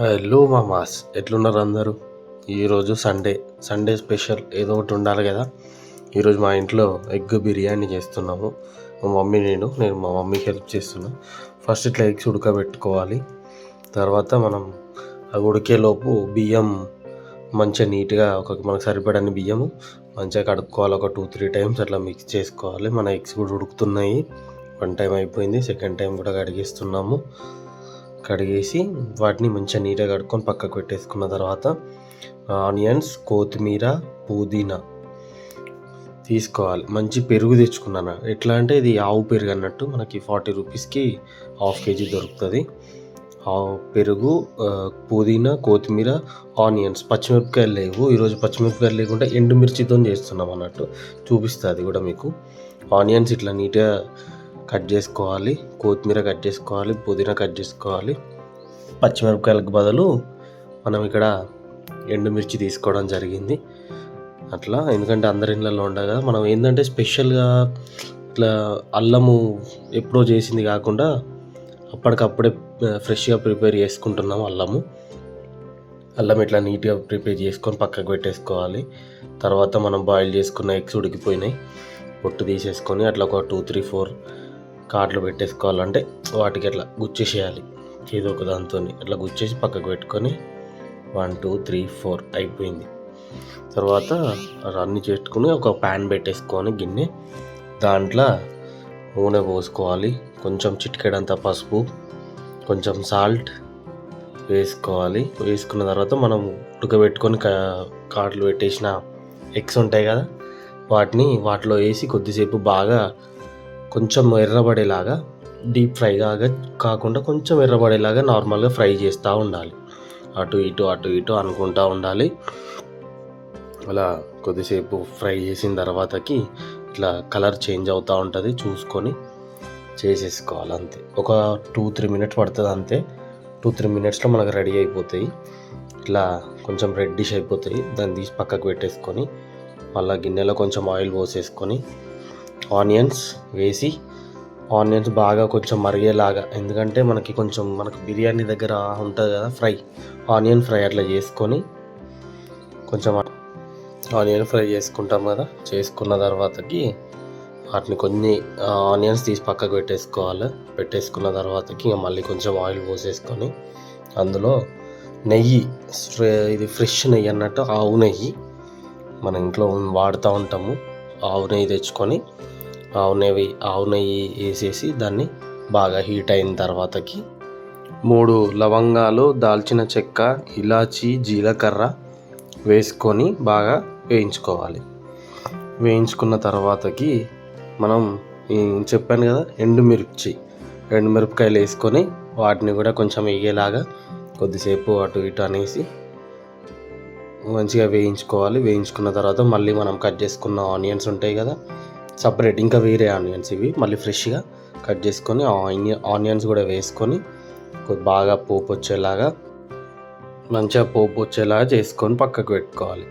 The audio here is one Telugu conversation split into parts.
హలో మామాస్ ఎట్లున్నారు అందరూ? ఈరోజు సండే సండే స్పెషల్ ఏదో ఒకటి ఉండాలి కదా? ఈరోజు మా ఇంట్లో ఎగ్ బిర్యానీ చేస్తున్నాము. మా మమ్మీ నేను నేను మా మమ్మీకి హెల్ప్ చేస్తున్నా. ఫస్ట్ ఇట్లా ఎగ్స్ ఉడకబెట్టుకోవాలి. తర్వాత మనం అవి ఉడికేలోపు బియ్యం మంచిగా నీట్గా ఒక మనకు సరిపడని బియ్యము మంచిగా కడుక్కోవాలి. ఒక టూ త్రీ టైమ్స్ అట్లా మిక్స్ చేసుకోవాలి. మన ఎగ్స్ కూడా ఉడుకుతున్నాయి. వన్ టైం అయిపోయింది. సెకండ్ టైం కూడా కడిగిస్తున్నాము. కడిగేసి వాటిని మంచిగా నీట్గా కడుక్కొని పక్కకు పెట్టేసుకున్న తర్వాత ఆనియన్స్ కొత్తిమీర పుదీనా తీసుకోవాలి. మంచి పెరుగు తెచ్చుకున్నాను. ఎట్లా అంటే ఇది ఆవు పెరుగు అన్నట్టు మనకి ఫార్టీ రూపీస్కి హాఫ్ కేజీ దొరుకుతుంది. ఆవు పెరుగు పుదీనా కొత్తిమీర ఆనియన్స్ పచ్చిమిరపకాయలు లేవు. ఈరోజు పచ్చిమిరపకాయలు లేకుండా ఎండుమిర్చితో చేస్తున్నాం అన్నట్టు చూపిస్తుంది అది కూడా మీకు. ఆనియన్స్ ఇట్లా నీట్గా కట్ చేసుకోవాలి కొత్తిమీర కట్ చేసుకోవాలి పుదీనా కట్ చేసుకోవాలి. పచ్చిమిరపకాయలకు బదులు మనం ఇక్కడ ఎండుమిర్చి తీసుకోవడం జరిగింది. అట్లా ఎందుకంటే అందరి ఇళ్ళలో ఉండగా మనం ఏంటంటే స్పెషల్గా ఇట్లా అల్లము ఎప్పుడో చేసింది కాకుండా అప్పటికప్పుడే ఫ్రెష్గా ప్రిపేర్ చేసుకుంటున్నాం అల్లము. అల్లం ఇట్లా నీట్గా ప్రిపేర్ చేసుకొని పక్కకు పెట్టేసుకోవాలి. తర్వాత మనం బాయిల్ చేసుకున్న ఎగ్స్ ఉడికిపోయినాయి. పొట్టు తీసేసుకొని అట్లా ఒక టూ త్రీ ఫోర్ కాట్లు పెట్టేసుకోవాలంటే వాటికి ఎట్లా గుచ్చేసేయాలి. ఏదో ఒక దాంతో అట్లా గుచ్చేసి పక్కకు పెట్టుకొని వన్ టూ త్రీ ఫోర్ అయిపోయింది. తర్వాత రన్ని చేసుకుని ఒక ప్యాన్ పెట్టేసుకొని గిన్నె దాంట్లో నూనె పోసుకోవాలి. కొంచెం చిటికెడంత పసుపు కొంచెం సాల్ట్ వేసుకోవాలి. వేసుకున్న తర్వాత మనం ఉడకబెట్టుకొని కా- కాట్లు పెట్టేసిన ఎగ్స్ ఉంటాయి కదా వాటిని వాటిలో వేసి కొద్దిసేపు బాగా కొంచెం ఎర్రబడేలాగా డీప్ ఫ్రై కాగా కాకుండా కొంచెం ఎర్రబడేలాగా నార్మల్గా ఫ్రై చేస్తూ ఉండాలి. అటు ఇటు అటు ఇటు అనుకుంటూ ఉండాలి. అలా కొద్దిసేపు ఫ్రై చేసిన తర్వాతకి ఇట్లా కలర్ చేంజ్ అవుతూ ఉంటుంది చూసుకొని చేసేసుకోవాలి అంతే. ఒక టూ త్రీ మినిట్స్ పడుతుంది అంతే. టూ త్రీ మినిట్స్లో మనకు రెడీ అయిపోతాయి. ఇట్లా కొంచెం రెడ్డిష్ అయిపోతాయి. దాన్ని తీసి పక్కకు పెట్టేసుకొని మళ్ళీ గిన్నెలో కొంచెం ఆయిల్ పోసేసుకొని ఆనియన్స్ వేసి ఆనియన్స్ బాగా కొంచెం మరిగేలాగా ఎందుకంటే మనకి కొంచెం మనకు బిర్యానీ దగ్గర ఉంటుంది కదా ఫ్రై ఆనియన్ ఫ్రై అట్లా చేసుకొని కొంచెం ఆనియన్ ఫ్రై చేసుకుంటాం కదా చేసుకున్న తర్వాతకి వాటిని కొన్ని ఆనియన్స్ తీసి పక్కకు పెట్టేసుకోవాలి. పెట్టేసుకున్న తర్వాతకి ఇంకా మళ్ళీ కొంచెం ఆయిల్ పోసేసుకొని అందులో నెయ్యి ఇది ఫ్రెష్ నెయ్యి అన్నట్టు ఆవు నెయ్యి మన ఇంట్లో వాడుతూ ఉంటాము. ఆవు నెయ్యి తెచ్చుకొని ఆవు నెయ్యి ఆవు నెయ్యి వేసేసి దాన్ని బాగా హీట్ అయిన తర్వాతకి మూడు లవంగాలు దాల్చిన చెక్క ఇలాచి జీలకర్ర వేసుకొని బాగా వేయించుకోవాలి. వేయించుకున్న తర్వాతకి మనం చెప్పాను కదా ఎండుమిర్చి. ఎండుమిరపకాయలు వేసుకొని వాటిని కూడా కొంచెం వేగేలాగా కొద్దిసేపు అటు ఇటు అనేసి మంచిగా వేయించుకోవాలి. వేయించుకున్న తర్వాత మళ్ళీ మనం కట్ చేసుకున్న ఆనియన్స్ ఉంటాయి కదా సపరేట్ ఇంకా వేరే ఆనియన్స్ ఇవి. మళ్ళీ ఫ్రెష్గా కట్ చేసుకొని ఆనియన్ ఆనియన్స్ కూడా వేసుకొని బాగా పోపు వచ్చేలాగా మంచిగా పోపు వచ్చేలాగా చేసుకొని పక్కకు పెట్టుకోవాలి.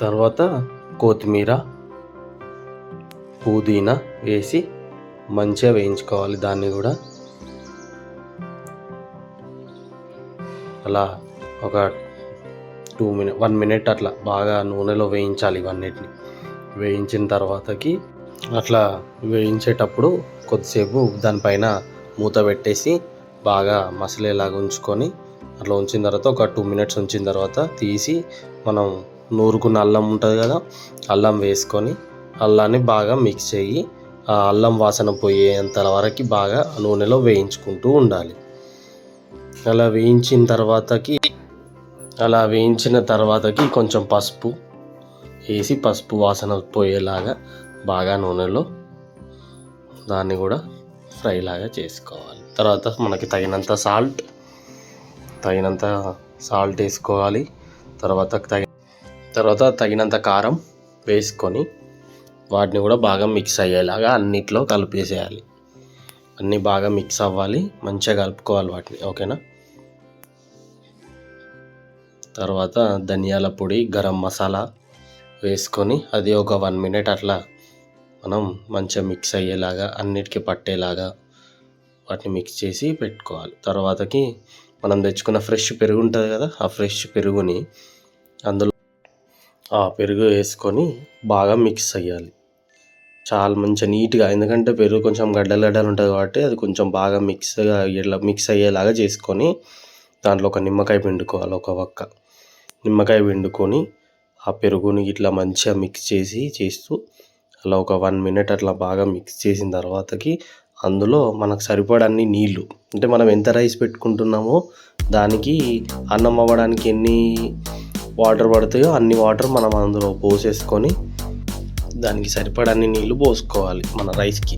తర్వాత కొత్తిమీర పుదీనా వేసి మంచిగా వేయించుకోవాలి దాన్ని కూడా. అలా ఒక టూ మినిట్ వన్ మినిట్ అట్లా బాగా నూనెలో వేయించాలి ఇవన్నిటిని. వేయించిన తర్వాతకి అట్లా వేయించేటప్పుడు కొద్దిసేపు దానిపైన మూత పెట్టేసి బాగా మసలేలాగా ఉంచుకొని అట్లా ఉంచిన తర్వాత ఒక టూ మినిట్స్ ఉంచిన తర్వాత తీసి మనం నూరుకున్న అల్లం ఉంటుంది కదా అల్లం వేసుకొని అల్లాన్ని బాగా మిక్స్ చేయి. ఆ అల్లం వాసన పోయేంత వరకు బాగా నూనెలో వేయించుకుంటూ ఉండాలి. అలా వేయించిన తర్వాతకి అలా వేయించిన తర్వాతకి కొంచెం పసుపు వేసి పసుపు వాసన పోయేలాగా బాగా నూనెలో దాన్ని కూడా ఫ్రై లాగా చేసుకోవాలి. తర్వాత మనకి తగినంత సాల్ట్ తగినంత సాల్ట్ వేసుకోవాలి. తర్వాత తగి తర్వాత తగినంత కారం వేసుకొని వాటిని కూడా బాగా మిక్స్ అయ్యేలాగా అన్నిట్లో కలిపేసేయాలి. అన్నీ బాగా మిక్స్ అవ్వాలి మంచిగా కలుపుకోవాలి వాటిని ఓకేనా? తర్వాత ధనియాల పొడి గరం మసాలా వేసుకొని అది ఒక వన్ మినిట్ అట్లా మనం మంచిగా మిక్స్ అయ్యేలాగా అన్నిటికీ పట్టేలాగా వాటిని మిక్స్ చేసి పెట్టుకోవాలి. తర్వాతకి మనం తెచ్చుకున్న ఫ్రెష్ పెరుగు ఉంటుంది కదా ఆ ఫ్రెష్ పెరుగుని అందులో ఆ పెరుగు వేసుకొని బాగా మిక్స్ అయ్యాలి. చాలా మంచిగా నీట్గా ఎందుకంటే పెరుగు కొంచెం గడ్డలు గడ్డలు ఉంటుంది కాబట్టి అది కొంచెం బాగా మిక్స్గా ఇట్లా మిక్స్ అయ్యేలాగా చేసుకొని దాంట్లో ఒక నిమ్మకాయ పిండుకోవాలి ఒక వక్క. నిమ్మకాయ పిండుకొని ఆ పెరుగుని ఇట్లా మంచిగా మిక్స్ చేసి చేస్తూ అలా ఒక వన్ మినిట్ అట్లా బాగా మిక్స్ చేసిన తర్వాతకి అందులో మనకు సరిపడన్ని నీళ్ళు అంటే మనం ఎంత రైస్ పెట్టుకుంటున్నామో దానికి అన్నం అవ్వడానికి ఎన్ని వాటర్ పడతాయో అన్ని వాటర్ మనం అందులో పోసేసుకొని దానికి సరిపడన్ని నీళ్ళు పోసుకోవాలి మన రైస్కి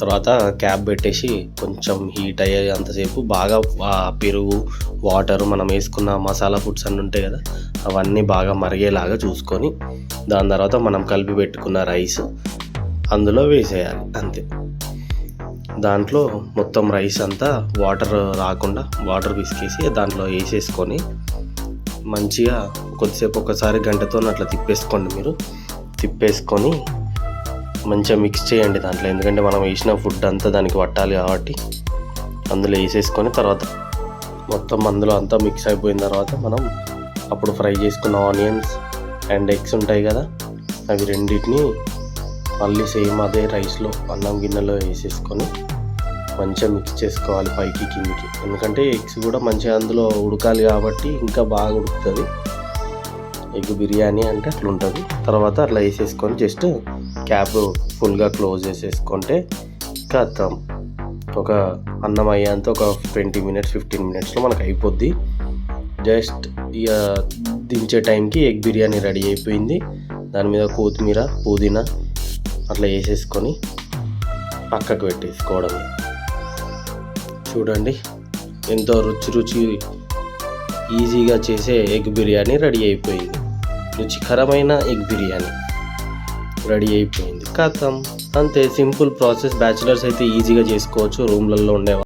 తర్వాత క్యాప్ పెట్టేసి కొంచెం హీట్ అయ్యే అంతసేపు బాగా పెరుగు వాటర్ మనం వేసుకున్న మసాలా ఫుడ్స్ అన్నీ ఉంటాయి కదా అవన్నీ బాగా మరిగేలాగా చూసుకొని దాని తర్వాత మనం కలిపి పెట్టుకున్న రైస్ అందులో వేసేయాలి అంతే. దాంట్లో మొత్తం రైస్ అంతా వాటర్ రాకుండా వాటర్ పిసికేసి దాంట్లో వేసేసుకొని మంచిగా కొద్దిసేపు ఒకసారి గంటతో అట్లా తిప్పేసుకోండి మీరు. తిప్పేసుకొని మంచిగా మిక్స్ చేయండి దాంట్లో. ఎందుకంటే మనం వేసిన ఫుడ్ అంతా దానికి పట్టాలి కాబట్టి అందులో వేసేసుకొని తర్వాత మొత్తం అందులో అంతా మిక్స్ అయిపోయిన తర్వాత మనం అప్పుడు ఫ్రై చేసుకున్న ఆనియన్స్ అండ్ ఎగ్స్ ఉంటాయి కదా అవి రెండింటిని మళ్ళీ సేమ్ అదే రైస్లో అన్నం గిన్నెలో వేసేసుకొని మంచిగా మిక్స్ చేసుకోవాలి పైకి కిందికి. ఎందుకంటే ఎగ్స్ కూడా మంచిగా అందులో ఉడకాలి కాబట్టి ఇంకా బాగా ఉడుకుతుంది. ఎగ్ బిర్యానీ అంటే అట్లా ఉంటుంది తర్వాత అట్లా వేసేసుకొని జస్ట్ క్యాప్ ఫుల్గా క్లోజ్ చేసేసుకుంటే కథం ఒక అన్నం అయ్యేంత ఒక ట్వంటీ మినిట్స్ ఫిఫ్టీన్ మినిట్స్లో మనకు అయిపోద్ది. జస్ట్ ఇక దించే టైంకి ఎగ్ బిర్యానీ రెడీ అయిపోయింది. దాని మీద కొత్తిమీర పుదీనా అట్లా వేసేసుకొని పక్కకు పెట్టేసుకోవడం. చూడండి ఎంతో రుచి రుచి ఈజీగా చేసే ఎగ్ బిర్యానీ రెడీ అయిపోయింది. రుచికరమైన ఎగ్ బిర్యానీ రెడీ అయిపోయింది. కథం. అంతే సింపుల్ ప్రాసెస్. బ్యాచిలర్స్ అయితే ఈజీగా చేసుకోవచ్చు. రూమ్లలో ఉండే